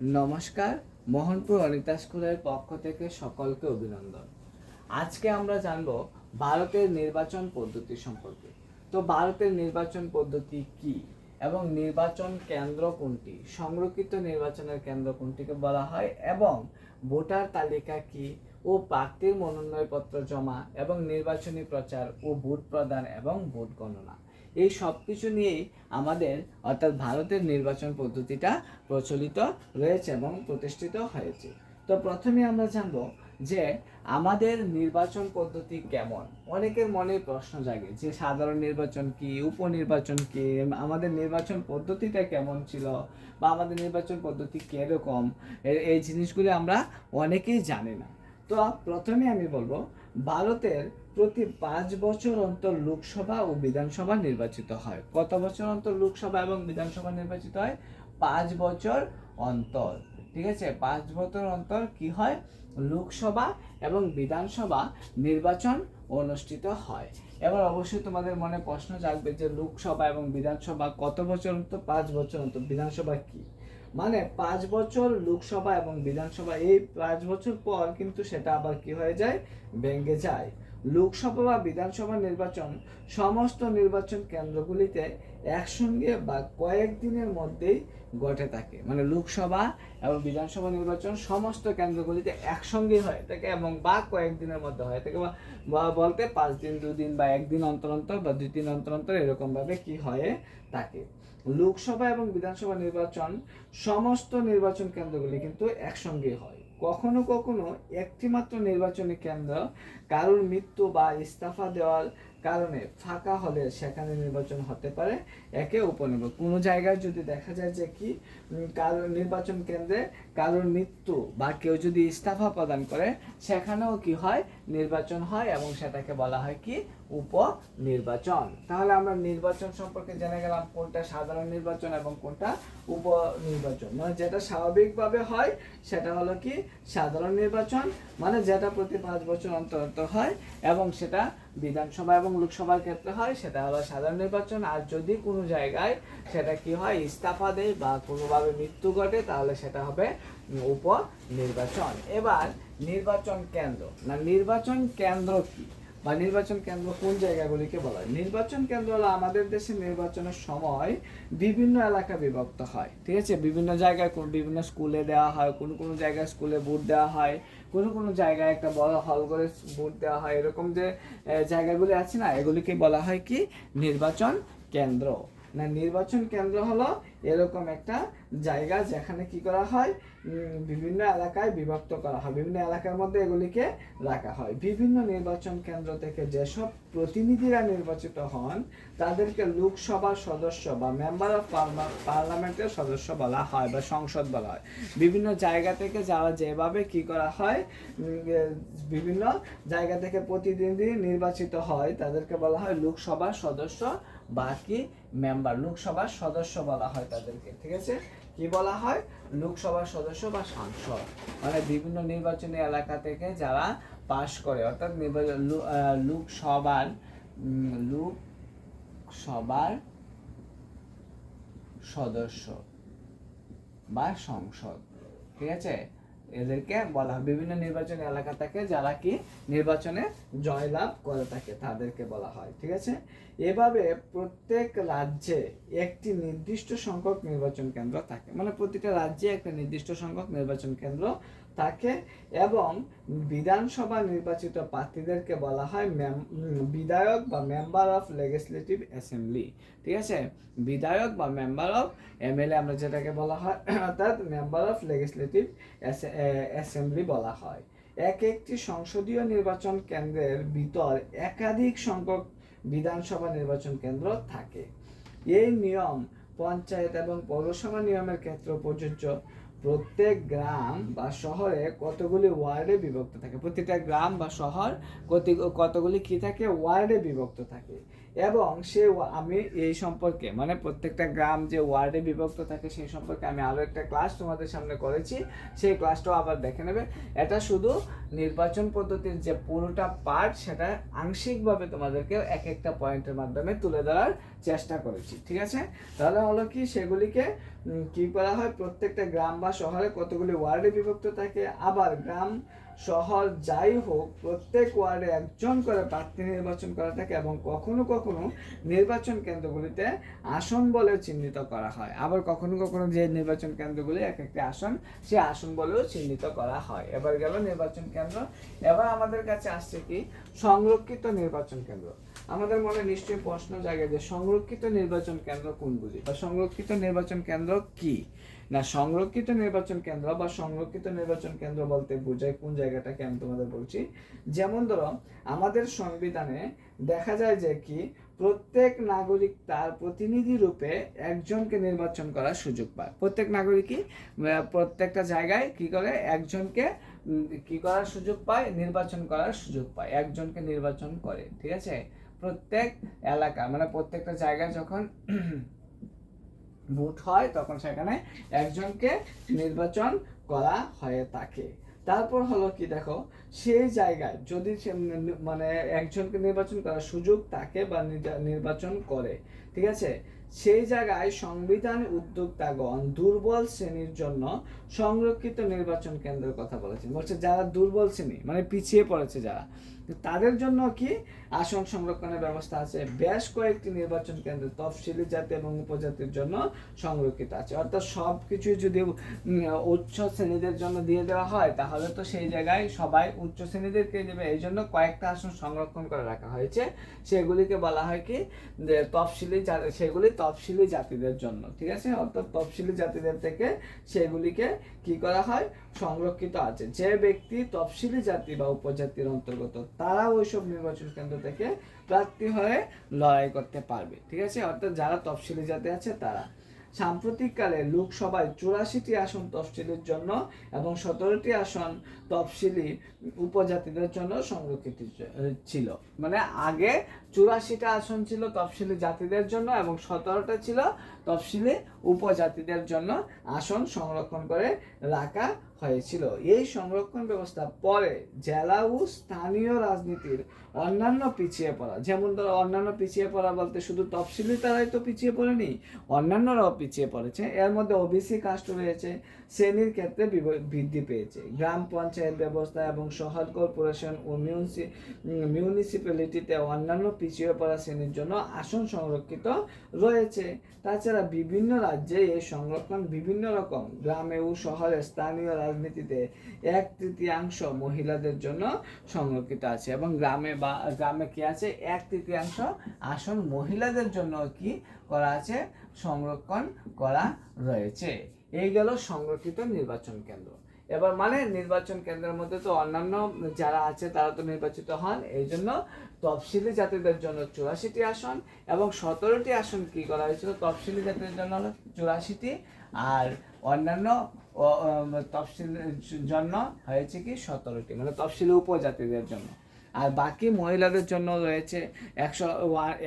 নমস্কার, মোহনপুর অনিতা স্কুলের পক্ষ থেকে সকলকে অভিনন্দন। আজকে আমরা জানব ভারতের নির্বাচন পদ্ধতি সম্পর্কে। তো ভারতের নির্বাচন পদ্ধতি কি এবং নির্বাচন কেন্দ্র কোনটি? সংরক্ষিত নির্বাচনের কেন্দ্র কোনটিকে বলা হয় এবং ভোটার তালিকা কি ও প্রার্থীর মনোনয়নপত্র জমা এবং নির্বাচনী প্রচার ও ভোট প্রদান এবং ভোট গণনা। এই সব কিছু নিয়েই আমাদের অর্থাৎ ভারতের নির্বাচন পদ্ধতিটা প্রচলিত রয়েছে এবং প্রতিষ্ঠিত হয়েছে। তো প্রথমে আমরা জানব যে আমাদের নির্বাচন পদ্ধতি কেমন? অনেকের মনে প্রশ্ন জাগে যে সাধারণ নির্বাচন কি, উপনির্বাচন কি, আমাদের নির্বাচন পদ্ধতিটা কেমন ছিল বা আমাদের নির্বাচন পদ্ধতি কীরকম? এই জিনিসগুলি আমরা অনেকেই জানি না। তো প্রথমে আমি বলব, ভারতের প্রতি পাঁচ বছর অন্তর লোকসভা ও বিধানসভা নির্বাচিত হয়। কত বছর অন্তর লোকসভা এবং বিধানসভা নির্বাচিত হয়? পাঁচ বছর অন্তর। ঠিক আছে? পাঁচ বছর অন্তর কি হয়? লোকসভা এবং বিধানসভা নির্বাচন অনুষ্ঠিত হয়। এবার অবশ্যই তোমাদের মনে প্রশ্ন জাগবে যে লোকসভা এবং বিধানসভা কত বছর অন্তর? পাঁচ বছর অন্তর। বিধানসভা কি? মানে পাঁচ বছর লোকসভা এবং বিধানসভা। এই পাঁচ বছর পর কিন্তু সেটা আবার কি হয়ে যায়? ভেঙে যায়। লোকসভা বা বিধানসভা নির্বাচন সমস্ত নির্বাচন কেন্দ্রগুলিতে একসঙ্গে বা কয়েকদিনের মধ্যেই ঘটে থাকে। মানে লোকসভা এবং বিধানসভা নির্বাচন সমস্ত কেন্দ্রগুলিতে একসঙ্গে হয়ে থাকে এবং বা কয়েকদিনের মধ্যে হয়ে থাকে বা- বলতে পাঁচ দিন দুদিন বা একদিন অন্তর অন্তর বা দুই দিন অন্তর অন্তর এরকমভাবে কি হয়ে থাকে। লোকসভা এবং বিধানসভা নির্বাচন সমস্ত নির্বাচন কেন্দ্রগুলি কিন্তু একসঙ্গে হয়। কখনো কখনো একটিমাত্র নির্বাচনী কেন্দ্র কারোর মৃত্যু বা ইস্তফা দেওয়ার কারণে ফাঁকা হলে সেখানে নির্বাচন হতে পারে। একে উপনির্বাচন কোনো জায়গায় যদি দেখা যায় যে কি কারোর নির্বাচন কেন্দ্রে কারোর মৃত্যু বা কেউ যদি ইস্তফা প্রদান করে, সেখানেও কি হয়? নির্বাচন হয় এবং সেটাকে বলা হয় কি? উপ নির্বাচন তাহলে আমরা নির্বাচন সম্পর্কে জেনে গেলাম কোনটা সাধারণ নির্বাচন এবং কোনটা উপ নির্বাচন মানে যেটা স্বাভাবিকভাবে হয়, সেটা হলো কি? সাধারণ নির্বাচন মানে যেটা প্রতি পাঁচ বছর অন্তর অন্তর হয় এবং সেটা বিধানসভা এবং লোকসভার ক্ষেত্রে হয়, সেটা হলো সাধারণ নির্বাচন। আর যদি কোনো জায়গায় সেটা কি হয় ইস্তফা দেয় বা কোনোভাবে মৃত্যু ঘটে, তাহলে সেটা হবে উপ নির্বাচন এবার নির্বাচন কেন্দ্র। না, নির্বাচন কেন্দ্র কি? বা নির্বাচন কেন্দ্র কোন জায়গাগুলিকে বলা হয়? নির্বাচন কেন্দ্র হলো আমাদের দেশে নির্বাচনের সময় বিভিন্ন এলাকা বিভক্ত হয়। ঠিক আছে? বিভিন্ন জায়গায় বিভিন্ন স্কুলে দেওয়া হয়, কোন কোন জায়গায় স্কুলে ভোট দেওয়া হয় কোনো কোনো জায়গায় একটা বড় হল করে ভোট দেওয়া হয়। এরকম যে জায়গাগুলো আছে না, এগুলিকে বলা হয় কি? নির্বাচন কেন্দ্র। না, নির্বাচন কেন্দ্র হলো এরকম একটা জায়গা যেখানে কি করা হয়? বিভিন্ন এলাকায় বিভক্ত করা হয়। বিভিন্ন এলাকার মধ্যে এগুলিকে রাখা হয়। বিভিন্ন নির্বাচন কেন্দ্র থেকে যেসব প্রতিনিধিরা নির্বাচিত হন, তাদেরকে লোকসভার সদস্য বা মেম্বার অফ পার্লামেন্টের সদস্য বলা হয় বা সংসদ বলা হয়। বিভিন্ন জায়গা থেকে যারা যেভাবে কি করা হয় বিভিন্ন জায়গা থেকে প্রতিনিধি নির্বাচিত হয়, তাদেরকে বলা হয় লোকসভার সদস্য বা কি মেম্বার লোকসভার সদস্য বলা হয় তাদেরকে, ঠিক আছে? কি বলা হয়? লোকসভার সদস্য বা সাংসদ। মানে বিভিন্ন নির্বাচনী এলাকা থেকে যারা পাশ করে, অর্থাৎ নির্বাচন লোকসভার লোকসভার সদস্য বা সংসদ, ঠিক আছে? এদেরকে বলা হয়। বিভিন্ন নির্বাচন এলাকা থেকে যারা কি নির্বাচনে জয়লাভ করে থাকে, তাদেরকে বলা হয়, ঠিক আছে? এভাবে প্রত্যেক রাজ্যে একটি নির্দিষ্ট সংখ্যক নির্বাচন কেন্দ্র থাকে। মানে প্রতিটা রাজ্যে একটা নির্দিষ্ট সংখ্যক নির্বাচন কেন্দ্র থাকে এবং বিধানসভা নির্বাচিত প্রার্থীদেরকে বলা হয় বিধায়ক বা মেম্বার অফ লেজিসলেটিভ অ্যাসেম্বলি ঠিক আছে? বিধায়ক বা মেম্বার অফ এমএলএ আমরা যেটাকে বলা হয়, অর্থাৎ মেম্বার অফ লেজিসলেটিভ অ্যাসেম্বলি বলা হয়। এক একটি সংসদীয় নির্বাচন কেন্দ্রের ভিতর একাধিক সংখ্যক বিধানসভা নির্বাচন কেন্দ্র থাকে। এই নিয়ম পঞ্চায়েত এবং পৌরসভা নিয়মের ক্ষেত্রে প্রযোজ্য। প্রত্যেক গ্রাম বা শহরে কতগুলি ওয়ার্ডে বিভক্ত থাকে? প্রতিটা গ্রাম বা শহর কতগুলি কি থাকে? ওয়ার্ডে বিভক্ত থাকে। এবং সে আমি এই সম্পর্কে মানে প্রত্যেকটা গ্রাম যে ওয়ার্ডে বিভক্ত থাকে সেই সম্পর্কে আমি আরও একটা ক্লাস তোমাদের সামনে করেছি। সেই ক্লাসটাও আবার দেখে নেবে। এটা শুধু নির্বাচন পদ্ধতির যে পুরোটা পার্ট সেটা আংশিকভাবে তোমাদেরকে এক একটা পয়েন্টের মাধ্যমে তুলে ধরার চেষ্টা করেছি। ঠিক আছে? তাহলে হলো কি, সেগুলিকে কি করা হয়? প্রত্যেকটা গ্রাম বা শহরে কতগুলি ওয়ার্ডে বিভক্ত থাকে? আবার গ্রাম শহর যাই হোক, প্রত্যেক ওয়ার্ডে একজন করে প্রার্থী নির্বাচন করা থাকে এবং কখনো কখনো নির্বাচন কেন্দ্রগুলিতে আসন বলে চিহ্নিত করা হয়। আবার কখনো কখনো যে নির্বাচন কেন্দ্রগুলি এক একটি আসন সে আসন বলেও চিহ্নিত করা হয়। এবার গেল নির্বাচন কেন্দ্র। এবার আমাদের কাছে আসছে কি? সংরক্ষিত নির্বাচন কেন্দ্র। আমাদের মনে নিশ্চয়ই প্রশ্ন জাগে যে সংরক্ষিত নির্বাচন কেন্দ্র কোনগুলি? বা সংরক্ষিত নির্বাচন কেন্দ্র কি? না, সংরক্ষিত নির্বাচন কেন্দ্র বা সংরক্ষিত নির্বাচন কেন্দ্র বলতে বোঝায় কোন জায়গাটাকে আমি তোমাদের বলছি? যেমন ধরো, আমাদের সংবিধানে দেখা যায় যে কি, প্রত্যেক নাগরিক তার প্রতিনিধি রূপে একজনকে নির্বাচন করার সুযোগ পায়। প্রত্যেক নাগরিকই প্রত্যেকটা জায়গায় কি করে? একজনকে কি করার সুযোগ পায়? নির্বাচন করার সুযোগ পায়। একজনকে নির্বাচন করে, ঠিক আছে? প্রত্যেক এলাকা মানে প্রত্যেকটা জায়গায় যখন ভোট হয়, তখন সেখানে একজনকে নির্বাচন করা হয়ে থাকে। তারপর হলো কি দেখো, সেই জায়গায় যদি মানে একজনকে নির্বাচন করার সুযোগ থাকে বা নির্বা- নির্বাচন করে, ঠিক আছে? সেই জায়গায় সংবিধান উদ্যোক্তাগণ দুর্বল শ্রেণির জন্য সংরক্ষিত নির্বাচন কেন্দ্রের কথা বলেছেন। বলছে যারা দুর্বল শ্রেণি মানে পিছিয়ে পড়েছে যারা তাদের জন্য কি? আসন সংরক্ষণের ব্যবস্থা আছে। বেশ কয়েকটি নির্বাচন কেন্দ্র তফসিলি জাতি এবং উপজাতির জন্য সংরক্ষিত আছে। অর্থাৎ সব কিছু যদি উচ্চ শ্রেণীদের জন্য দিয়ে দেওয়া হয়, তাহলে তো সেই জায়গায় সবাই উচ্চ শ্রেণীদেরকে দেবে। এই জন্য কয়েকটা আসন সংরক্ষণ করে রাখা হয়েছে। সেগুলিকে বলা হয় কি? যে তফসিলি সেগুলি তফসিলি জাতিদের জন্য, ঠিক আছে? অর্থাৎ তফসিলি জাতিদের থেকে সেগুলিকে কি করা হয়? সংরক্ষিত আছে। যে ব্যক্তি তফসিলি জাতি বা উপজাতির অন্তর্গত, তারা ওইসব নির্বাচন কেন্দ্র থেকে প্রার্থী হয়ে লড়াই করতে পারবে। ঠিক আছে? অর্থাৎ যারা তফসিলি জাতি আছে, তারা। সাম্প্রতিককালে লোকসভায় চুরাশিটি আসন তফসিলের জন্য এবং সতেরোটি আসন তফসিলি উপজাতিদের জন্য সংরক্ষিত ছিল। মানে আগে চুরাশিটা আসন ছিল তফসিলি জাতিদের জন্য এবং সতেরোটা ছিল তফসিলি উপজাতিদের জন্য আসন সংরক্ষণ করে রাখা হয়েছিল। এই সংরক্ষণ ব্যবস্থা পরে জেলা ও স্থানীয় রাজনীতির অন্যান্য পিছিয়ে পড়া, যেমন ধরো অন্যান্য পিছিয়ে পড়া বলতে শুধু তফসিলি তারাই তো পিছিয়ে পড়েনি, অন্যান্যরাও পিছিয়ে পড়েছে। এর মধ্যে ওবিসি কাস্ট রয়েছে, শ্রেণির ক্ষেত্রে বৃদ্ধি পেয়েছে। গ্রাম পঞ্চায়েত ব্যবস্থা এবং শহর কর্পোরেশন ও মিউনিসি মিউনিসিপ্যালিটিতে অন্যান্য পিছিয়ে পড়া শ্রেণির জন্য আসন সংরক্ষিত রয়েছে। তাছাড়া বিভিন্ন রাজ্যে এই সংরক্ষণ বিভিন্ন রকম গ্রামে ও শহরে স্থানীয় রাজনীতিতে এক তৃতীয়াংশ মহিলাদের জন্য সংরক্ষিত আছে। এবং গ্রামে বা, গ্রামে কি আছে? এক তৃতীয়াংশ আসন মহিলাদের জন্য কি করা আছে? সংরক্ষণ করা রয়েছে। এই গেল সংরক্ষিত নির্বাচন কেন্দ্র। এবার মানে নির্বাচন কেন্দ্রের মধ্যে তো অন্যান্য যারা আছে তারা তো নির্বাচিত হন। এই জন্য তফসিলি জাতিদের জন্য চুরাশিটি আসন এবং সতেরোটি আসন কি করা হয়েছিল? তফসিলি জাতিদের জন্য চুরাশিটি। আর অন্যান্য তফসিলের জন্য হয়েছে কি সতেরোটি মানে তফসিলি উপজাতিদের জন্য। আর বাকি মহিলাদের জন্য রয়েছে একশো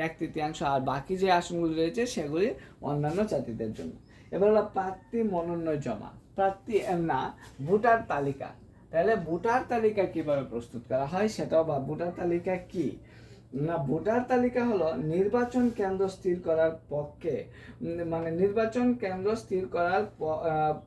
এক তৃতীয়াংশ, আর বাকি যে আসনগুলি রয়েছে সেগুলি অন্যান্য জাতিদের জন্য। এবার হলো প্রার্থী মনোনয়ন জমা। প্রার্থী না, ভোটার তালিকা। তাহলে ভোটার তালিকা কীভাবে প্রস্তুত করা হয় সেটাও বা, ভোটার তালিকা কি? না, ভোটার তালিকা হলো নির্বাচন কেন্দ্র স্থির করার পক্ষে। মানে নির্বাচন কেন্দ্র স্থির করার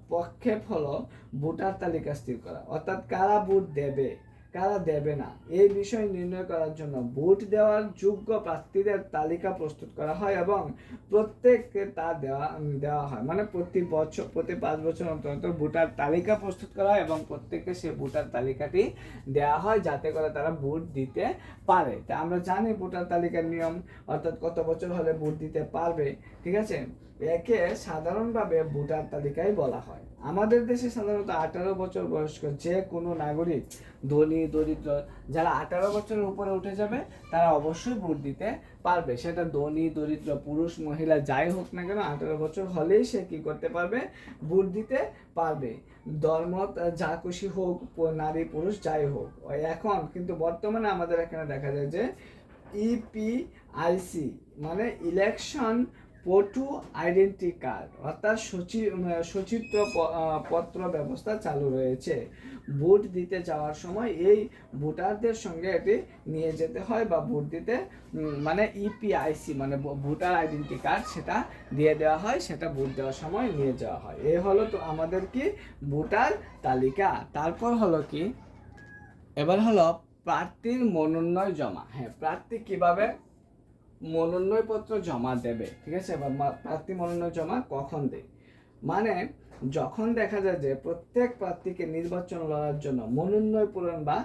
পক্ষে হলো ভোটার তালিকা স্থির করা। অর্থাৎ কারা ভোট দেবে? কারা দেবে না? এই বিষয় নির্ণয় করার জন্য ভোট দেওয়ার যোগ্য প্রার্থীদের তালিকা প্রস্তুত করা হয় এবং প্রত্যেককে তা দেওয়া দেওয়া হয়। মানে প্রতি বছর, প্রতি পাঁচ বছর অন্তর অন্তর ভোটার তালিকা প্রস্তুত করা হয় এবং প্রত্যেককে সে ভোটার তালিকাটি দেওয়া হয় যাতে করে তারা ভোট দিতে পারে। তা আমরা জানি ভোটার তালিকার নিয়ম, অর্থাৎ কত বছর হলে ভোট দিতে পারবে, ঠিক আছে? একে সাধারণভাবে ভোটার তালিকায় বলা হয়। আমাদের দেশে সাধারণত আঠারো বছর বয়স্ক যে কোনো নাগরিক, ধনী, দরিদ্র, যারা আঠারো বছরের উপরে উঠে যাবে, তারা অবশ্যই ভোট দিতে পারবে। সেটা ধনী, দরিদ্র, পুরুষ, মহিলা, যাই হোক না কেন, আঠারো বছর হলেই সে কি করতে পারবে? ভোট দিতে পারবে। ধর্ম, যা খুশি হোক, নারী, পুরুষ, যাই হোক। এখন কিন্তু বর্তমানে আমাদের এখানে দেখা যায় যে ইপিআইসি মানে ইলেকশন পটু আইডেন্টি কার্ড, অর্থাৎ সচি সচিত্র পত্র ব্যবস্থা চালু রয়েছে। ভোট দিতে যাওয়ার সময় এই ভোটারদের সঙ্গে এটি নিয়ে যেতে হয় বা ভোট দিতে মানে ইপিআইসি মানে ভোটার আইডেন্টি কার্ড সেটা দিয়ে দেওয়া হয়, সেটা ভোট দেওয়ার সময় নিয়ে যাওয়া হয়। এ হলো তো আমাদের কি? ভোটার তালিকা। তারপর হলো কি? এবার হলো প্রার্থীর মনোনয় জমা। হ্যাঁ প্রার্থী কীভাবে মনোনয়নপত্র জমা দেবে, ঠিক আছে? বা প্রার্থী মনোনয় জমা কখন দেয়? মানে যখন দেখা যায় যে প্রত্যেক প্রার্থীকে নির্বাচন লড়ার জন্য মনোনয় পূরণ বা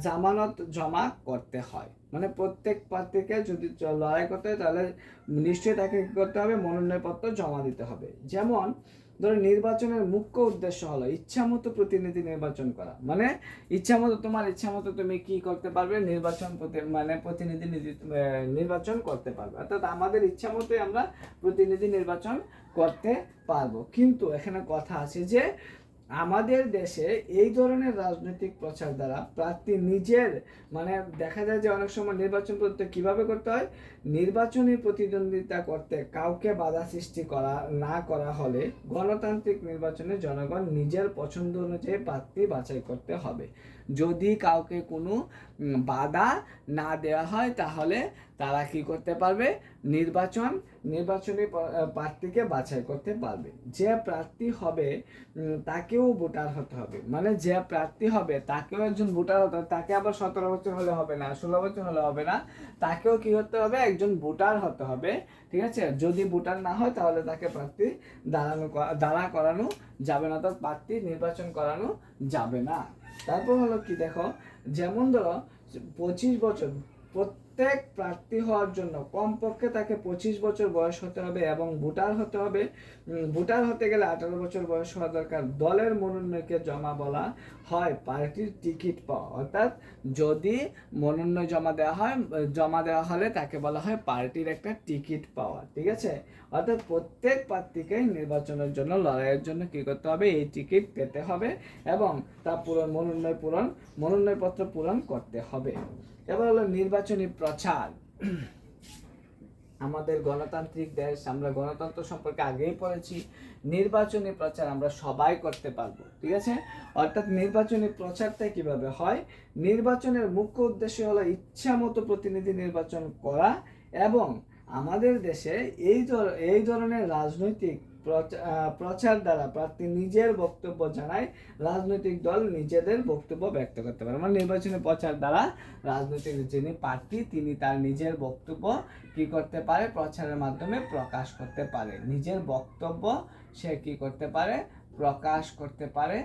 জামানত জমা করতে হয়। মানে প্রত্যেক প্রার্থীকে যদি লড়াই করতে হয়, তাহলে নিশ্চয়ই তাকে কি করতে হবে? মনোনয়নপত্র জমা দিতে হবে। যেমন ধরো নির্বাচনের মুখ্য উদ্দেশ্য হলো ইচ্ছামতো প্রতিনিধি নির্বাচন করা। মানে ইচ্ছা মতো তোমার, ইচ্ছামতো তুমি কি করতে পারবে? নির্বাচন মানে প্রতিনিধি নির্বাচন করতে পারবে। অর্থাৎ আমাদের ইচ্ছা মতোই আমরা প্রতিনিধি নির্বাচন করতে পারব। কিন্তু এখানে কথা আছে যে আমাদের দেশে এই ধরনের রাজনৈতিক প্রচার দ্বারা প্রার্থী নিজের মানে দেখা যায় যে অনেক সময় নির্বাচন করতে কীভাবে করতে হয়? নির্বাচনী প্রতিদ্বন্দ্বিতা করতে কাউকে বাধা সৃষ্টি করা, না করা হলে গণতান্ত্রিক নির্বাচনে জনগণ নিজের পছন্দ অনুযায়ী প্রার্থী বাছাই করতে হবে। যদি কাউকে কোনো বাধা না দেওয়া হয় তাহলে তারা কি করতে পারবে? নির্বাচন নির্বাচনী প্রার্থীকে বাছাই করতে পারবে। যে প্রার্থী হবে তাকেও ভোটার হতে হবে। মানে যে প্রার্থী হবে, তাকেও একজন ভোটার হতে হবে। তাকে আবার সতেরো বছর হলে হবে না, ষোলো বছর হলে হবে না। তাকেও কি হতে হবে? একজন ভোটার হতে হবে। ঠিক আছে? যদি ভোটার না হয়, তাহলে তাকে প্রার্থী দাঁড়ানো দাঁড়া করানো যাবে না, অর্থাৎ প্রার্থী নির্বাচন করানো যাবে না। তারপর হলো কি দেখো? যেমন ধরো, পঁচিশ বছর প্রত্যেক প্রার্থী হওয়ার জন্য কমপক্ষে তাকে পঁচিশ বছর বয়স হতে হবে এবং ভোটার হতে হবে। ভোটার হতে গেলে আঠারো বছর বয়স হওয়া দরকার। দলের মনোনয়নকে জমা বলা হয় পার্টির টিকিট পাওয়া। অর্থাৎ যদি মনোনয় জমা দেওয়া হয়, জমা দেওয়া হলে তাকে বলা হয় পার্টির একটা টিকিট পাওয়া, ঠিক আছে? অর্থাৎ প্রত্যেক প্রার্থীকে নির্বাচনের জন্য, লড়াইয়ের জন্য কী করতে হবে? এই টিকিট পেতে হবে এবং তা পূরণ মনোনয় পূরণ, মনোনয়নপত্র পূরণ করতে হবে। এবার হলো নির্বাচনী প্রচার। আমাদের গণতান্ত্রিক দেশ, আমরা গণতন্ত্র সম্পর্কে আগেই পড়েছি, নির্বাচনী প্রচার আমরা সবাই করতে পারব, ঠিক আছে? অর্থাৎ নির্বাচনী প্রচারটা কীভাবে হয়? নির্বাচনের মুখ্য উদ্দেশ্য হলো ইচ্ছা মতো প্রতিনিধি নির্বাচন করা এবং আমাদের দেশে এই এই ধরনের রাজনৈতিক প্রচার দ্বারা প্রার্থী নিজের বক্তব্য জানায়, রাজনৈতিক দল নিজেদের বক্তব্য ব্যক্ত করতে পারে। মানে নির্বাচনী প্রচার দ্বারা রাজনৈতিক যিনি প্রার্থী, তিনি তার নিজের বক্তব্য কি করতে পারে? প্রচারের মাধ্যমে প্রকাশ করতে পারে। নিজের বক্তব্য সে কি করতে পারে? প্রকাশ করতে পারে।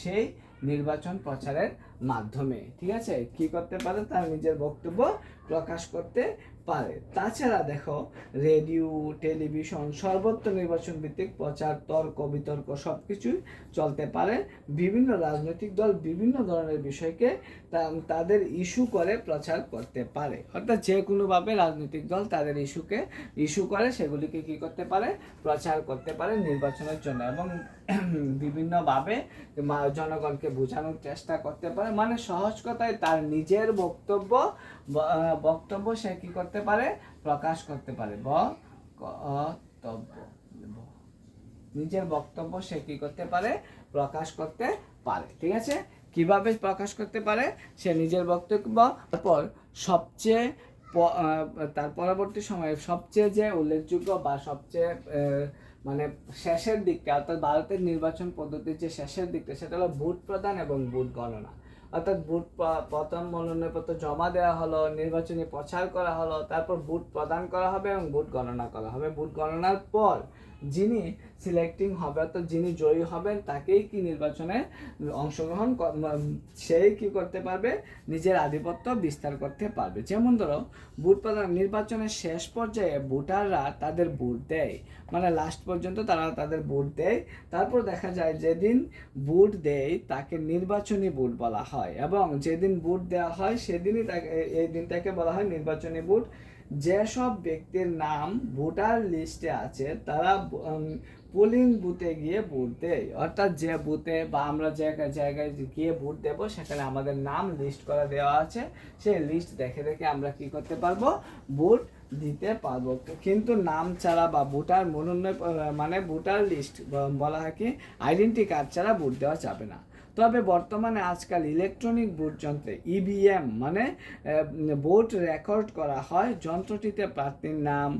সেই নির্বাচন প্রচারের মাধ্যমে, ঠিক আছে? কি করতে পারে? তার নিজের বক্তব্য প্রকাশ করতে পারে। তাছাড়া দেখো, রেডিও, টেলিভিশন, সর্বত্র নির্বাচন ভিত্তিক প্রচার, তর্ক, বিতর্ক সব কিছুই চলতে পারে। বিভিন্ন রাজনৈতিক দল বিভিন্ন ধরনের বিষয়কে তাদের ইস্যু করে প্রচার করতে পারে। অর্থাৎ যে কোনোভাবে রাজনৈতিক দল তাদের ইস্যুকে, ইস্যু করে সেগুলিকে কি করতে পারে? প্রচার করতে পারে নির্বাচনের জন্য। এবং বিভিন্নভাবে জনগণকে বোঝানোর চেষ্টা করতে পারে। মানে সহজ কথায় তার নিজের বক্তব্য বক্তব্য সে কি করতে পারে? প্রকাশ করতে পারে। বক্তব্য নিজের বক্তব্য সে কি করতে পারে? প্রকাশ করতে পারে। ঠিক আছে? কীভাবে প্রকাশ করতে পারে? সে নিজের বক্তব্য, তারপর সবচেয়ে তার পরবর্তী সময়ে সবচেয়ে যে উল্লেখযোগ্য বা সবচেয়ে মানে শেষের দিকটা, অর্থাৎ ভারতের নির্বাচন পদ্ধতির যে শেষের দিকটা, সেটা হলো ভোট প্রদান এবং ভোট গণনা। অর্থাৎ ভোট প্রথম মনোনয়নপত্র জমা দেওয়া হলো, নির্বাচনী প্রচার করা হলো, তারপর ভোট প্রদান করা হবে এবং ভোট গণনা করা হবে। ভোট গণনার পর যিনি সিলেক্টিং হবে, অর্থাৎ যিনি জয়ী হবেন, তাকেই কি নির্বাচনে অংশগ্রহণ সেই কি করতে পারবে? নিজের আধিপত্য বিস্তার করতে পারবে। যেমন ধরো, ভোট প্রদান নির্বাচনের শেষ পর্যায়ে ভোটাররা তাদের ভোট দেয়। মানে লাস্ট পর্যন্ত তারা তাদের ভোট দেয়। তারপর দেখা যায়, যেদিন ভোট দেয়, তাকে নির্বাচনী ভোট বলা হয়। এবং যেদিন ভোট দেওয়া হয়, সেদিনই তাকে এই দিনটাকে বলা হয় নির্বাচনী ভোট। যেসব ব্যক্তির নাম ভোটার লিস্টে আছে, তারা পোলিং বুথে গিয়ে ভোট দেয়। অর্থাৎ যে বুথে বা আমরা যে জায়গায় গিয়ে ভোট দেবো, সেখানে আমাদের নাম লিস্ট করা দেওয়া আছে। সেই লিস্ট দেখে দেখে আমরা কি করতে পারব? ভোট দিতে পারব। কিন্তু নাম ছাড়া বা ভোটার মনোনয়ন মানে ভোটার লিস্ট বলা হয় কি, আইডেন্টি কার্ড ছাড়া ভোট দেওয়া যাবে না। তবে বর্তমানে আজকাল ইলেকট্রনিক ভোট যন্ত্রে ইভিএম মানে ভোট রেকর্ড করা হয় যন্ত্রটিতে প্রার্থীর নাম,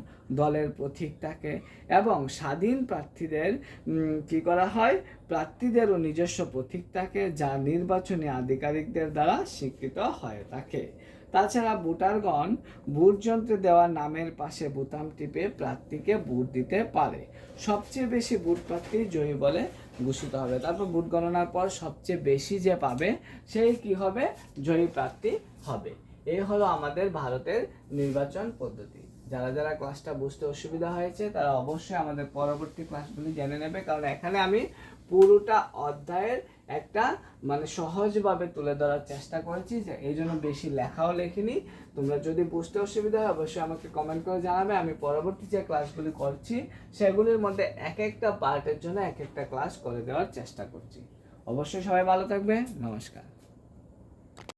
দলের প্রতীক থাকে এবং স্বাধীন প্রার্থীদের কি করা হয়? প্রার্থীদেরও নিজস্ব প্রতীক থাকে যা নির্বাচনী আধিকারিকদের দ্বারা স্বীকৃত হয়ে থাকে তাছাড়া ভোটারগণ ভোট যন্ত্রে দেওয়া নামের পাশে বোতাম টিপে প্রার্থীকে ভোট দিতে পারে। সবচেয়ে বেশি ভোট প্রার্থী জয়ী বলে ঘোষিত হবে। তারপর ভোট গণনার পর সবচেয়ে বেশি যে পাবে সেই কি হবে? জয়ী প্রার্থী হবে। এই হলো আমাদের ভারতের নির্বাচন পদ্ধতি। যারা যারা ক্লাসটা বুঝতে অসুবিধা হয়েছে, তারা অবশ্যই আমাদের পরবর্তী ক্লাসগুলি জেনে নেবে। কারণ এখানে আমি পুরোটা অধ্যায়ের একটা মানে সহজভাবে তুলে ধরার চেষ্টা করেছি যে এই জন্য বেশি লেখাও লেখিনি। তোমরা যদি বুঝতে অসুবিধা হয়, অবশ্যই আমাকে কমেন্ট করে জানাবে। আমি পরবর্তী যে ক্লাসগুলি করছি, সেগুলির মধ্যে এক একটা পার্টের জন্য এক একটা ক্লাস করে দেওয়ার চেষ্টা করছি। অবশ্যই সবাই ভালো থাকবে। নমস্কার।